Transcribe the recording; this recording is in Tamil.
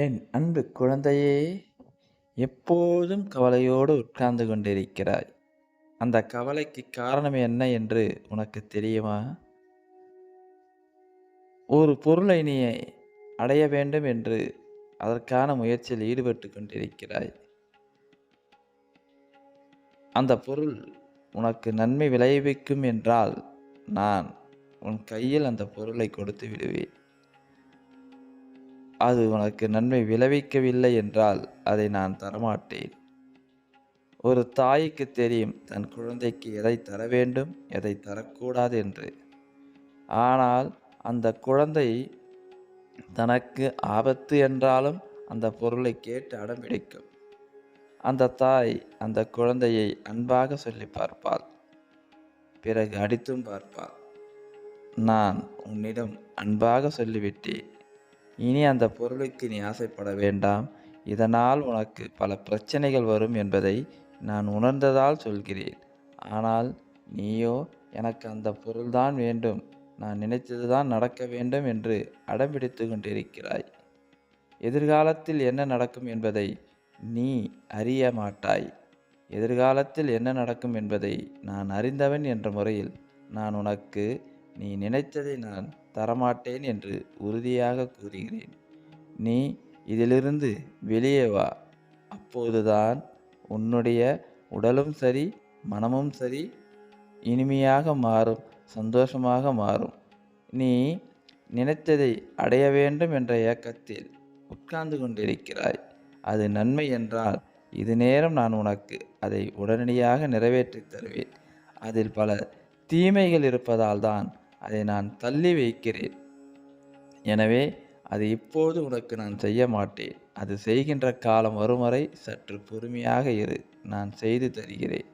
என் அன்பு குழந்தையே எப்போதும் கவலையோடு உட்கார்ந்து கொண்டிருக்கிறாய். அந்த கவலைக்கு காரணம் என்ன என்று உனக்கு தெரியுமா? ஒரு பொருளை நீ அடைய வேண்டும் என்று அதற்கான முயற்சியில் ஈடுபட்டு கொண்டிருக்கிறாய். அந்த பொருள் உனக்கு நன்மை விளைவிக்கும் என்றால் நான் உன் கையில் அந்த பொருளை கொடுத்து விடுவேன். அது உனக்கு நன்மை விளைவிக்கவில்லை என்றால் அதை நான் தரமாட்டேன். ஒரு தாய்க்கு தெரியும் தன் குழந்தைக்கு எதை தர வேண்டும் எதை தரக்கூடாது என்று. ஆனால் அந்த குழந்தை தனக்கு ஆபத்து என்றாலும் அந்த பொருளை கேட்டு அடம்பிடிக்கும் அந்த தாய் அந்த குழந்தையை அன்பாக சொல்லி பார்ப்பாள். பிறகு அடித்தும் பார்ப்பாள். நான் உன்னிடம் அன்பாக சொல்லிவிட்டேன். இனி அந்த பொருளுக்கு நீ ஆசைப்பட வேண்டாம். இதனால் உனக்கு பல பிரச்சனைகள் வரும் என்பதை நான் உணர்ந்ததால் சொல்கிறேன். ஆனால் நீயோ எனக்கு அந்த பொருள்தான் வேண்டும். நான் நினைத்தது தான் நடக்க வேண்டும் என்று அடம்பிடித்து கொண்டிருக்கிறாய். எதிர்காலத்தில் என்ன நடக்கும் என்பதை நீ அறிய மாட்டாய். எதிர்காலத்தில் என்ன நடக்கும் என்பதை நான் அறிந்தவன் என்ற முறையில் நான் உனக்கு நீ நினைத்ததை நான் தரமாட்டேன் என்று உறுதியாக கூறுகிறேன். நீ இதிலிருந்து வெளியே வா. அப்போதுதான் உன்னுடைய உடலும் சரி மனமும் சரி இனிமையாக மாறும் சந்தோஷமாக மாறும். நீ நினைத்ததை அடைய வேண்டும் என்ற ஏக்கத்தில் உட்கார்ந்து கொண்டிருக்கிறாய். அது நன்மை என்றால் இது நேரம் நான் உனக்கு அதை உடனடியாக நிறைவேற்றித் தருவேன். அதில் பல தீமைகள் இருப்பதால் தான் அதை நான் தள்ளி வைக்கிறேன். எனவே அது இப்போது உனக்கு நான் செய்ய மாட்டேன். அது செய்கின்ற காலம் வரும் வரை சற்று பொறுமையாக இரு. நான் செய்து தருகிறேன்.